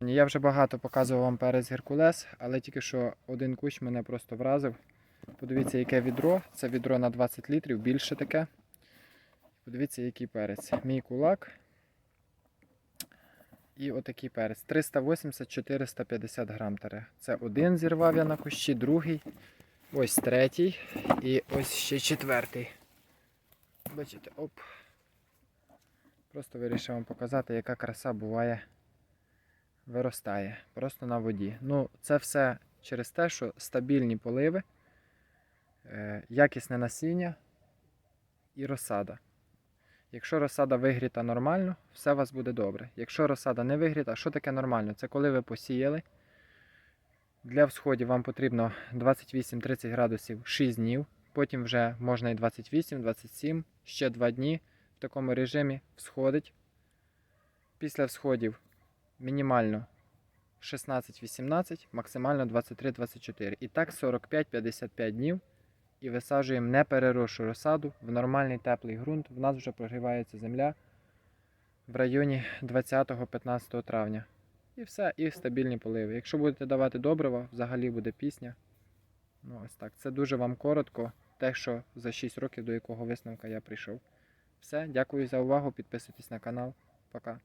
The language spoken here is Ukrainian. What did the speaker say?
Я вже багато показував вам перець Геркулес, але тільки що один кущ мене просто вразив. Подивіться, яке відро. Це відро на 20 літрів, більше таке. Подивіться, який перець. Мій кулак. І отакий перець. 380-450 грам таре. Це один зірвав я на кущі, другий. Ось третій. І ось ще четвертий. Бачите, оп. Просто вирішив вам показати, яка краса буває виростає просто на воді. Ну, це все через те, що стабільні поливи, е, якісне насіння і розсада. Якщо розсада вигріта нормально, все у вас буде добре. Якщо розсада не вигріта, що таке нормально? Це коли ви посіяли. Для всходів вам потрібно 28-30 градусів 6 днів. Потім вже можна і 28-27, ще 2 дні в такому режимі всходить. Після всходів мінімально 16-18, максимально 23-24. І так 45-55 днів. І висаджуємо неперерошу розсаду в нормальний теплий ґрунт. В нас вже прогрівається земля в районі 20-15 травня. І все, і стабільні поливи. Якщо будете давати добрива, взагалі буде пісня. Ну, ось так. Це дуже вам коротко, те, що за 6 років, до якого висновка я прийшов. Все, дякую за увагу. Підписуйтесь на канал. Пока.